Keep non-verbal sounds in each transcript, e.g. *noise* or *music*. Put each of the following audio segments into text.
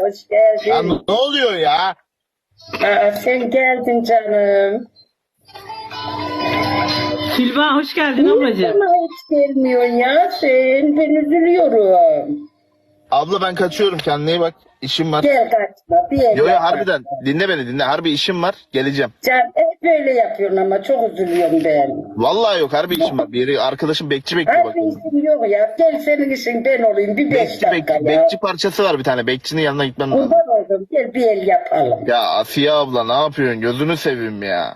Hoş Ya geldin. ne oluyor ya? Aa, sen geldin canım. Silva hoş geldin Niye ablacığım. bana hiç gelmiyorsun ya sen? Ben üzülüyorum. Abla ben kaçıyorum kendine iyi bak. İşim var. Gel kaçma. Bir el Yo yo harbiden dinle beni dinle. Harbi işim var. Geleceğim. Can hep böyle yapıyorsun ama çok üzülüyorum ben. Vallahi yok harbi işim var. Bir yeri arkadaşım bekçi bekliyor bak. Harbi işin yok ya. Gel senin işin ben olayım. Bir beş Bekçi, dakika bekçi, ya. bekçi parçası var bir tane. Bekçinin yanına gitmem lazım. Kurban oldum. Gel bir el yapalım. Ya Asiye abla ne yapıyorsun? Gözünü seveyim ya.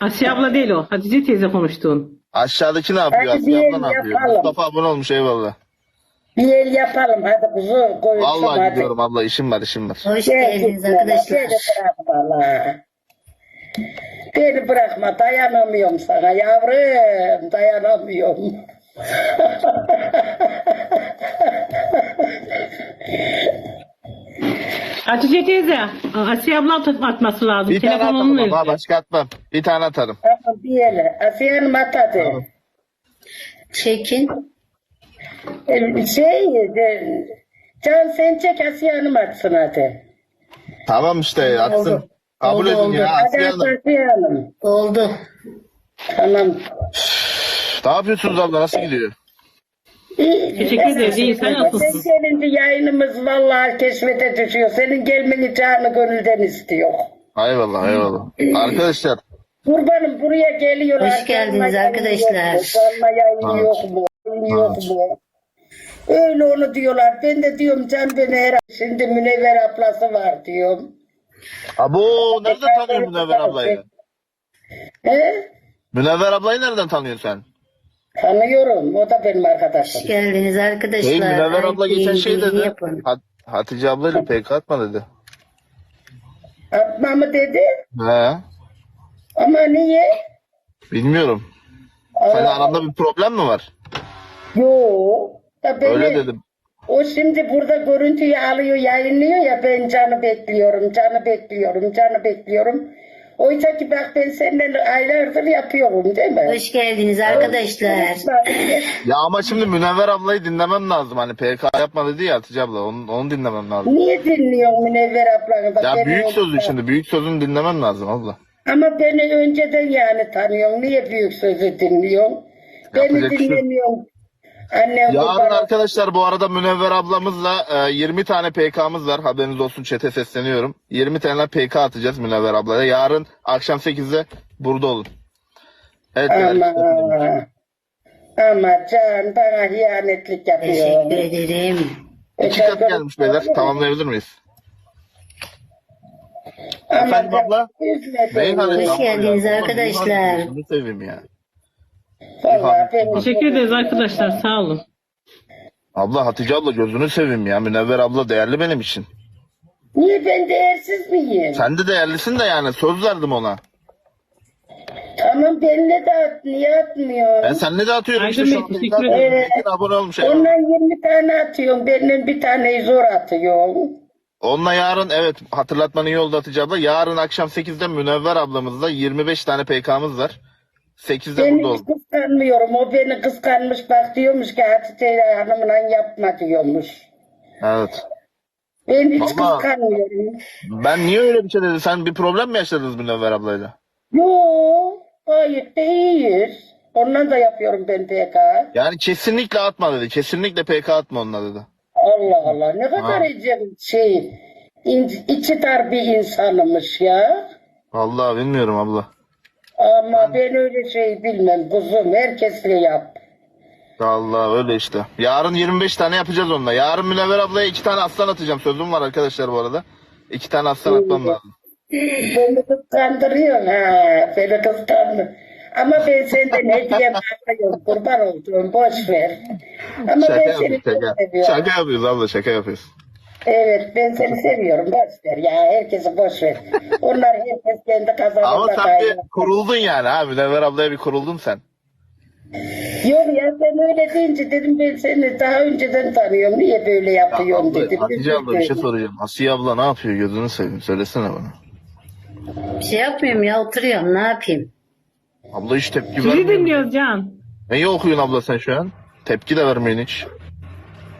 Asiye abla değil o. Hatice teyze konuştuğun. Aşağıdaki ne yapıyor? Hadi Asiye abla ne yapıyor? yapalım. Mustafa abone olmuş eyvallah. Bir el yapalım. Hadi kuzu koyun. Vallahi hadi. gidiyorum abla işim var işim var. Hoş Gel geldiniz arkadaşlar. Beni bırakma la. Beni bırakma dayanamıyorum sana yavrum dayanamıyorum. Hatice teyze. Asiye abla at- atması lazım. Bir tane Telefon atarım onun ama elinde. başka atmam. Bir tane atarım. Tamam bir ele. Asiye Hanım atadı. Çekin. Ee, Şey de, Can sen çek Asiye Hanım atsın hadi. Tamam işte atsın. Oldu. Kabul Oldu, edin oldu. ya Hadi Asiye at Hanım. Asiye Hanım. Oldu. Tamam. Ne yapıyorsunuz abla nasıl gidiyor? Teşekkür ederiz. İyi, sen nasılsın? Sen gelince yayınımız vallahi keşfete düşüyor. Senin gelmeni canı gönülden istiyor. Eyvallah eyvallah. Arkadaşlar Kurbanım buraya geliyorlar. Hoş geldiniz arkadaşlar. yayın yok mu? Canlı yayın yok mu? Yayın Yok mu? Öyle onu diyorlar. Ben de diyorum Can beni her şimdi Münevver ablası var diyorum. Abo nereden tanıyorsun Münevver ablayı? He? Münevver ablayı nereden tanıyorsun sen? Tanıyorum. O da benim arkadaşım. Hoş geldiniz arkadaşlar. Hey Münevver abla geçen şey dedi. yapın. Hat Hatice ablayla PK atma dedi. Atma mı dedi? He. Ama niye? Bilmiyorum. Senin aranda bir problem mi var? Yok. Da beni, Öyle dedim. O şimdi burada görüntüyü alıyor, yayınlıyor ya ben canı bekliyorum, canı bekliyorum, canı bekliyorum. Oysa ki bak ben senden aylardır yapıyorum değil mi? Hoş geldiniz arkadaşlar. Ya ama şimdi Münevver ablayı dinlemem lazım. Hani PK yapma dedi ya Hatice abla. Onu, onu dinlemem lazım. Niye dinliyorsun Münevver ablanı? Bak Ya büyük sözü şimdi. Büyük sözünü dinlemem lazım abla. Ama beni önceden yani tanıyorsun. Niye büyük sözü dinliyorsun? Beni Yapacak şey dinlemiyorsun. Annem Yarın arkadaşlar bu arada Münevver ablamızla e, 20 tane PK'mız var. Haberiniz olsun çete sesleniyorum. 20 tane PK atacağız Münevver ablaya. Yarın akşam 8'de burada olun. Evet. Ama, ama Can bana hiyanetlik yapıyor. Teşekkür ederim. İki kat gelmiş beyler. Tamamlayabilir miyiz? Ama Efendim abla? Beyhan'ın Hoş geldiniz arkadaşlar. gözünü seveyim ya. Vallahi Teşekkür ederiz arkadaşlar. Sağ olun. Abla Hatice abla gözünü seveyim ya. Münevver abla değerli benim için. Niye ben değersiz miyim? Sen de değerlisin de yani söz verdim ona. Tamam benimle de at. Niye atmıyor? Ben seninle de atıyorum işte Aydın şu Bey, an. teşekkür ederim. Abone olmuş. eyvallah. Ondan 20 tane atıyorum. Benden bir taneyi zor atıyorum. Onunla yarın evet hatırlatmanın iyi oldu Hatice abla. Yarın akşam 8'de Münevver ablamızla 25 tane PK'mız var. 8'de Ben burada olun. kıskanmıyorum. O beni kıskanmış bak diyormuş ki Hatice Hanım'la yapma diyormuş. Evet. Ben hiç Ama- kıskanmıyorum. Ben niye öyle bir şey dedim? Sen bir problem mi yaşadınız Münevver ablayla? Yok. Gayet de iyiyiz. Ondan da yapıyorum ben PK. Yani kesinlikle atma dedi. Kesinlikle PK atma onunla dedi. Allah Allah ne kadar Ha. şey in- içi dar bir insanımış ya. Vallahi bilmiyorum abla. Ama ben öyle şey bilmem kuzum. Herkesle yap. Allah öyle işte. Yarın 25 tane yapacağız onunla. Yarın Münevver ablaya 2 tane aslan atacağım. Sözüm var arkadaşlar bu arada. 2 tane aslan atmam lazım. Beni kıskandırıyorsun ha. Beni kıskandın. Ama ben senden *laughs* hediye bakıyorum. Kurban olduğum boş ver. Ama Şaka ben seni yapıyoruz çok şaka. seviyorum. Şaka yapıyoruz abla şaka yapıyoruz. Evet ben seni seviyorum. Boş ver ya. Herkesi boş ver. Onlar herkes kendi Ama kazanında sen kaynıyor. bir kuruldun yani ha. Münevver ablaya bir kuruldun sen. Yok ya sen öyle deyince dedim ben seni daha önceden tanıyorum. Niye böyle yapıyorsun Abla, dedim. Hatice abla bir şey soracağım. Asiye abla ne yapıyor? Gözünü seveyim. Söylesene bana. Bir şey yapmıyorum ya oturuyorum ne yapayım? Abla hiç tepki Sizi vermiyor. dinliyoruz Can. Neyi okuyorsun abla sen şu an? Tepki de vermeyin hiç.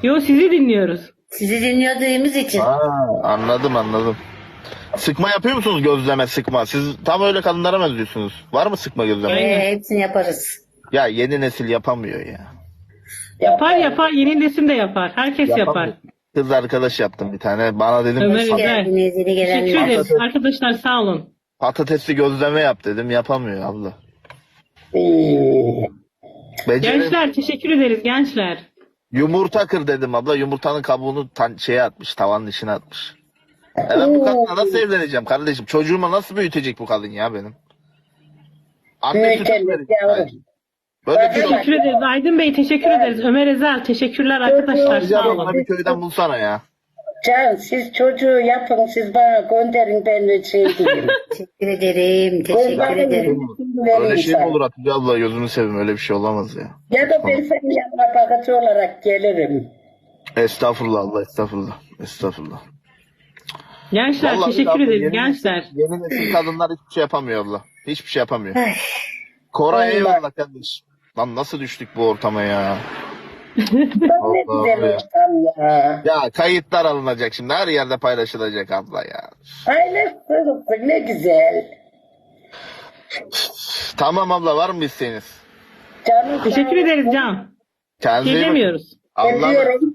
Yo sizi dinliyoruz. Sizi dinlediğimiz için. Ha, anladım anladım. Sıkma yapıyor musunuz gözleme sıkma? Siz tam öyle kadınlara benziyorsunuz. Var mı sıkma gözleme? Ee, hepsini yaparız. Ya yeni nesil yapamıyor ya. Yapar yapar. Yeni nesil de yapar. Herkes yapar. Yapamıyor. Kız arkadaş yaptım bir tane. Bana dedim Ömer pat- Güzel. Geldiniz, yeni Teşekkür gelenler. ederiz. Arkadaşlar sağ olun. patatesli gözleme yap dedim. Yapamıyor abla. Gençler teşekkür ederiz gençler. Yumurta kır dedim abla. Yumurtanın kabuğunu tan şeye atmış. Tavanın içine atmış. E ben bu kadınla nasıl evleneceğim kardeşim? Çocuğumu nasıl büyütecek bu kadın ya benim? Anne sütü Büyütelim verecek. yavrum. Böyle bir şey Teşekkür ederiz. Aydın Bey teşekkür ederiz. Ömer Ezel teşekkürler arkadaşlar Rica sağ ederim, olun. bana bir köyden bulsana ya. Can siz çocuğu yapın siz bana gönderin ben de şey diyeyim. *laughs* Teşekkür ederim. Teşekkür ederim. Öyle şey mi olur Hatice abla gözünü seveyim öyle bir şey olamaz ya. Ya da ben senin yanına bakıcı olarak gelirim. Estağfurullah Allah estağfurullah. Estağfurullah. Gençler Vallahi teşekkür abla, ederiz yeni gençler. Yeni nesil kadınlar hiçbir şey yapamıyor abla. Hiçbir şey yapamıyor. Ay. Koray Vallahi. eyvallah kardeş. Lan nasıl düştük bu ortama ya? Ne Allah güzel ya. ortam ya. Ya kayıtlar alınacak şimdi her yerde paylaşılacak abla ya. Paylaşsın ne güzel. Tamam abla var mı isteğiniz? Canım Teşekkür ederiz Can. Kendinize iyi bakın. Gelemiyoruz. Ediyorum.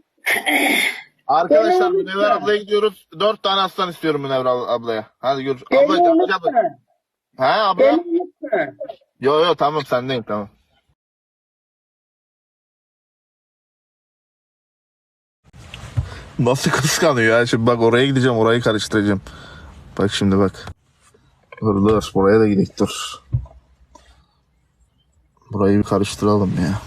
Arkadaşlar Beni Münevver unutma. ablaya gidiyoruz. Dört tane aslan istiyorum Münevver ab- ablaya. Hadi gör. Beni Abla, abla, unutma. abla. Ha abla? Beni unutma. Yo yo tamam sendeyim tamam. Nasıl kıskanıyor ya? Şimdi bak oraya gideceğim orayı karıştıracağım. Bak şimdi bak. Dur dur buraya da gidelim dur. Burayı bir karıştıralım ya.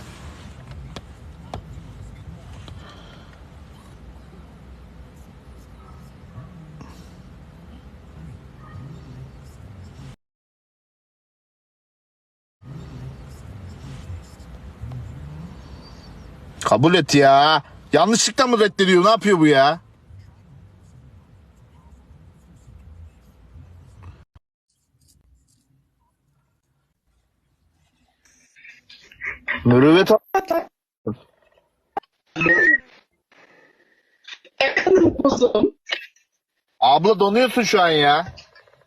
Kabul et ya. Yanlışlıkla mı reddediyor? Ne yapıyor bu ya? Mürüvvet Abla donuyorsun şu an ya.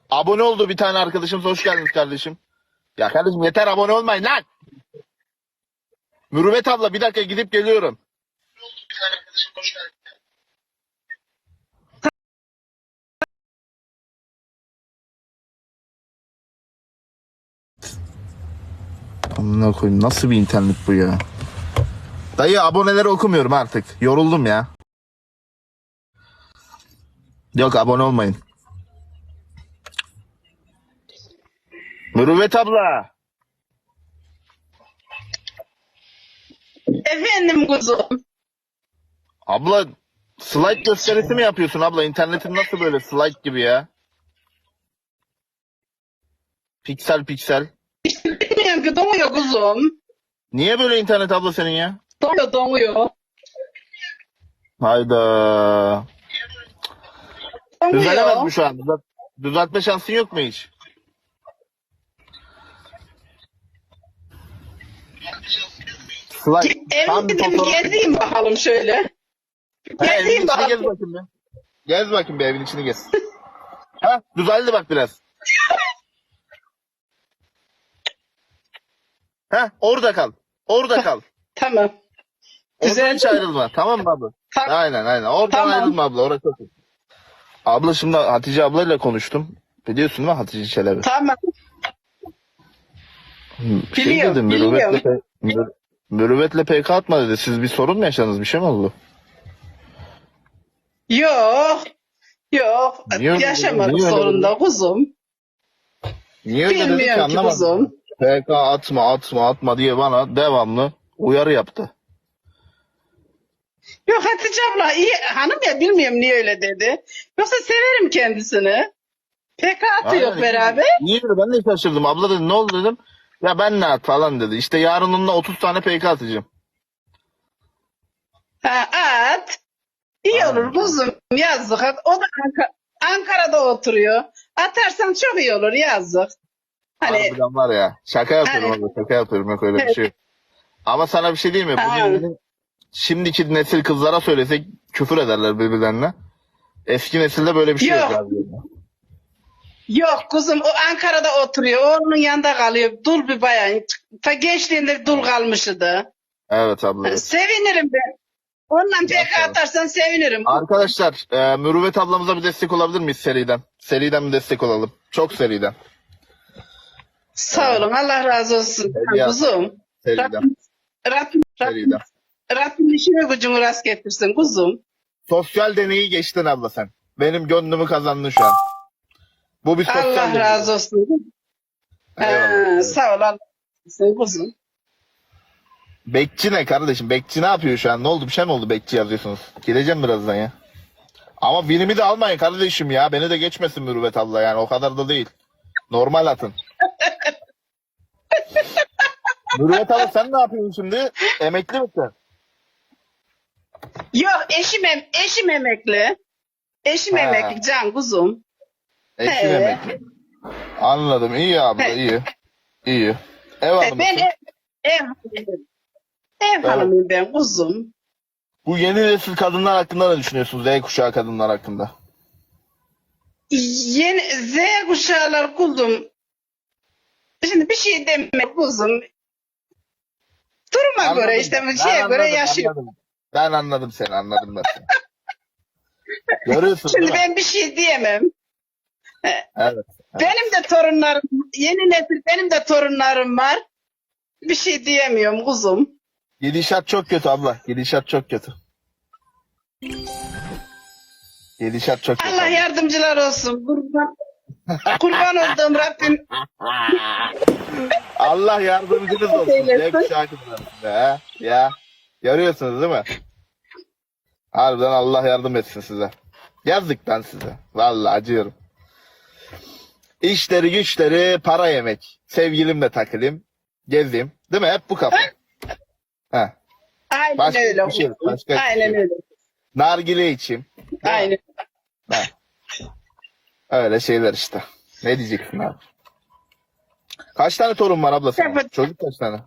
Abone oldu bir tane arkadaşım. Hoş geldiniz kardeşim. Ya kardeşim yeter abone olmayın lan. Mürüvvet abla bir dakika gidip geliyorum. Amına koyayım nasıl bir internet bu ya? Dayı aboneleri okumuyorum artık. Yoruldum ya. Yok abone olmayın. Mürüvvet abla. Efendim kuzum. Abla slide gösterisi mi yapıyorsun abla? İnternetin nasıl böyle slide gibi ya? Piksel piksel. Bilmiyorum ki donuyor kuzum. Niye böyle internet abla senin ya? Donuyor donuyor. Hayda. Düzelemez Donuyor. mi şu an? Düzelt- düzeltme şansın yok mu hiç? Slide. Tam bir fotoğraf- gezeyim bakalım şöyle. Ha, evin içini gez bakayım bir. Gez bakayım bir evin içini gez. ha düzeldi bak biraz. ha orada kal. Orada kal. Tamam. Oradan hiç ayrılma. Tamam mı abla? Tamam. Aynen aynen. Oradan Tamam. ayrılma abla. Orası çok iyi. Abla şimdi Hatice ablayla konuştum. Biliyorsun değil mi Hatice Çelebi? Tamam. Şey Biliyorum, dedim, biliyorum. mürüvvetle, pe- mür- mürüvvetle PK atma dedi. Siz bir sorun mu yaşadınız? Bir şey mi oldu? Yok. Yok. Niye öyle Yaşamadık dedin? Niye öyle sorunda kuzum. Niye öyle dedi ki Bilmiyorum ki anlamadım. kuzum. PK atma atma atma diye bana devamlı uyarı yaptı. Yok Hatice abla iyi hanım ya bilmiyorum niye öyle dedi. Yoksa severim kendisini. PK atıyor Aynen, beraber. Niye öyle? Ben de şaşırdım. Abla dedi ne oldu dedim. Ya ben ne at falan dedi. İşte yarın onunla 30 tane PK atacağım. Ha, at. İyi olur kuzum yazdık. O da Anka- Ankara'da oturuyor. Atarsan çok iyi olur yazdık. Hani Harbiden var ya. Şaka yapıyorum Hani- abla. Şaka yapıyorum. Yok öyle bir şey yok. Ama sana bir şey diyeyim mi? Bu Ha. şimdiki nesil kızlara söylesek küfür ederler birbirlerine. Eski nesilde böyle bir şey yok. Yok. abi. Yok kuzum o Ankara'da oturuyor. Oğlunun yanında kalıyor. Dul bir bayan. Ta gençliğinde dul kalmıştı. Evet abla. Sevinirim ben. Onunla PK atarsan sevinirim. Arkadaşlar e, Mürüvvet ablamıza bir destek olabilir miyiz seriden? Seriden bir destek olalım. Çok seriden. Sağ olun. Allah razı olsun. Ya. Kuzum. Seriden. Rabbim, Rabbim, Rabbim, Seriden. Rabbim işini gücünü rast getirsin kuzum. Sosyal deneyi geçtin abla sen. Benim gönlümü kazandın şu an. Bu bir sosyal Allah deney. razı olsun. Eyvallah. Ee, sağ ol. Allah razı olsun kuzum. Bekçi ne kardeşim? Bekçi ne yapıyor şu an? Ne oldu? Bir şey mi oldu bekçi yazıyorsunuz? Gideceğim birazdan ya. Ama birimi de almayın kardeşim ya. Beni de geçmesin Mürüvvet abla yani. O kadar da değil. Normal atın. *laughs* Mürüvvet abla sen ne yapıyorsun şimdi? Emekli misin? Yok eşim, em eşim emekli. Eşim Ha. emekli can kuzum. Eşim He. emekli. Anladım. İyi abla iyi. İyi. Ev hanımısın. ben ev, ev hanımıyım. Ev hanımıyım ben kuzum. Bu yeni nesil kadınlar hakkında ne düşünüyorsunuz? Z kuşağı kadınlar hakkında. Yeni Z kuşağılar kuzum. Şimdi bir şey deme kuzum. Duruma Anladım. göre işte Ben şeye göre yaşıyor. anladım. Ben anladım seni anladım ben seni. Görüyorsun Şimdi değil mi? ben bir şey diyemem. Evet. Benim de torunlarım, yeni nesil benim de torunlarım var. Bir şey diyemiyorum kuzum. Gidişat çok kötü abla. Gidişat çok kötü. Gidişat çok kötü. Allah abla. yardımcılar olsun. Kurban, kurban olduğum Rabbim. Allah yardımcınız olsun. Kuşağı kadınlar. Ya, ya. Görüyorsunuz değil mi? Harbiden Allah yardım etsin size. Yazdık ben size. Vallahi acıyorum. İşleri güçleri para yemek. Sevgilimle takılayım. Gezeyim. Değil mi? Hep bu kafa. Aynen Başka öyle. bir şey yok, başka bir şey Aynen yok. öyle. Nargile içeyim. Aynen. Ha. Öyle şeyler işte. Ne diyeceksin abi? Kaç tane torun var abla senin? Çocuk kaç tane?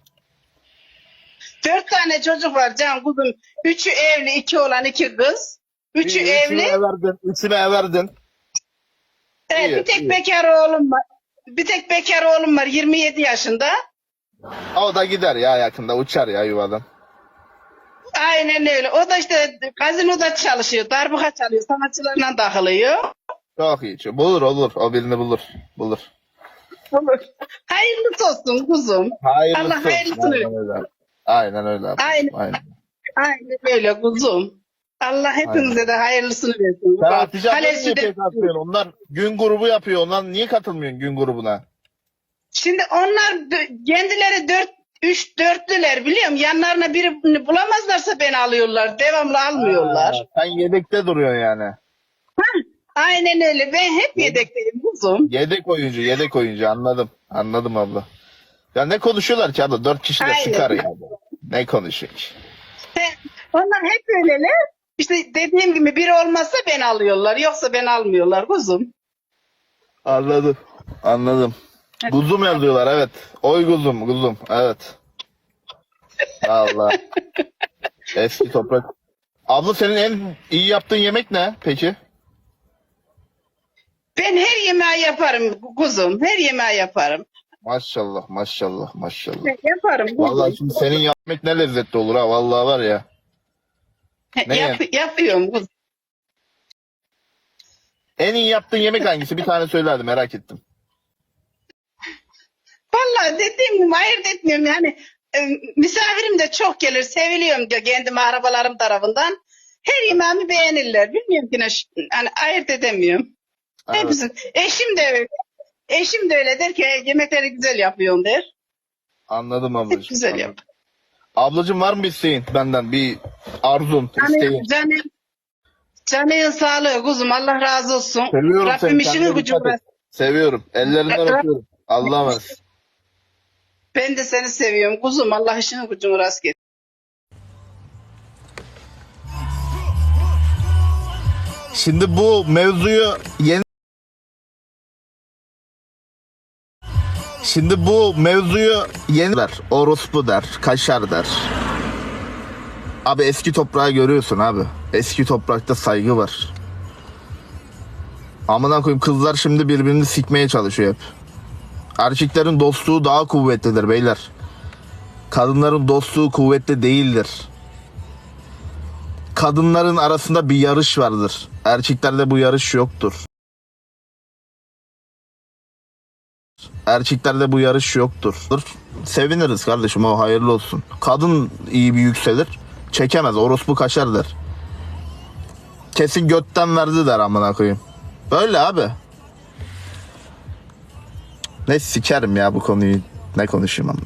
Dört tane çocuk var can kuzum. Üçü evli, iki olan iki kız. Üçü İyi, evli. Üçüne everdin. Üçüne everdin. Evet, iyi, bir tek iyi. bekar oğlum var. Bir tek bekar oğlum var 27 yaşında. O da gider ya yakında. Uçar ya yuvadan. Aynen öyle. O da işte gazinoda çalışıyor. Darbuka çalıyor. Sanatçılarla takılıyor. Çok iyi. Bulur olur. O birini bulur. Bulur. Hayırlısı olsun kuzum. Hayırlısı Allah hayırlısını Aynen öyle. Aynen öyle. Aynen. Aynen. Aynen öyle kuzum. Allah hepinize de hayırlısını versin. Sen Hatice abla niye atmıyorsun? Onlar gün grubu yapıyor. Onlar niye katılmıyorsun gün grubuna? Şimdi onlar dö- kendileri dört, üç dörtlüler biliyorum. Yanlarına birini bulamazlarsa beni alıyorlar. Devamlı almıyorlar. Ha, sen yedekte duruyorsun yani. Aynen öyle. Ben hep yedekteyim kuzum. Yedek oyuncu, yedek oyuncu anladım. Anladım abla. Ya ne konuşuyorlar ki abla? Dört kişi de Aynen. sıkar ya. Ne konuşuyor ki? Onlar hep öyleler. İşte dediğim gibi biri olmazsa beni alıyorlar. Yoksa beni almıyorlar kuzum. Anladım. Anladım. Kuzum yazıyorlar evet. Oy kuzum, kuzum. Evet. Allah. Eski toprak. Abla senin en iyi yaptığın yemek ne peki? Ben her yemeği yaparım kuzum. Her yemeği yaparım. Maşallah, maşallah, maşallah. He, Yaparım kuzum. Vallahi şimdi senin yemek ne lezzetli olur ha. Vallahi var ya. Ne yap- yapıyorum kuzum. En iyi yaptığın yemek hangisi? Bir tane söyle hadi merak ettim. Vallahi dediğim gibi ayırt etmiyorum yani. e, misafirim de çok gelir. Seviliyorum diyor kendim arabalarım tarafından. Her yemeğimi beğenirler. Bilmiyorum ki ne, hani ayırt edemiyorum. Evet. Hepsi. Eşim de öyle. Eşim de öyle der ki yemekleri güzel yapıyorsun der. Anladım ablacığım. Hep güzel anladım. yap. Ablacığım var mı bir isteğin benden? Bir arzun, isteğin? Canı, canı, canının sağlığı kuzum Allah razı olsun. Seviyorum Rabbim seni. işini kendine gücünü dikkat et. versin. Seviyorum. Ellerinden Ra- öpüyorum. Allah'a emanet. Ben de seni seviyorum kuzum. Allah işini gücünü rast getir. Şimdi bu mevzuyu yeni Şimdi bu mevzuyu yeni der. Orospu der. Kaşar der. Abi eski toprağı görüyorsun abi. Eski toprakta saygı var. Amına koyayım kızlar şimdi birbirini sikmeye çalışıyor hep. Erkeklerin dostluğu daha kuvvetlidir beyler. Kadınların dostluğu kuvvetli değildir. Kadınların arasında bir yarış vardır. Erkeklerde bu yarış yoktur. Erkeklerde bu yarış yoktur. Seviniriz kardeşim o hayırlı olsun. Kadın iyi bir yükselir. Çekemez orospu kaçar der. Kesin götten verdi der amına koyayım. Böyle abi. Ne sikerim ya bu konuyu. Ne konuşayım amına.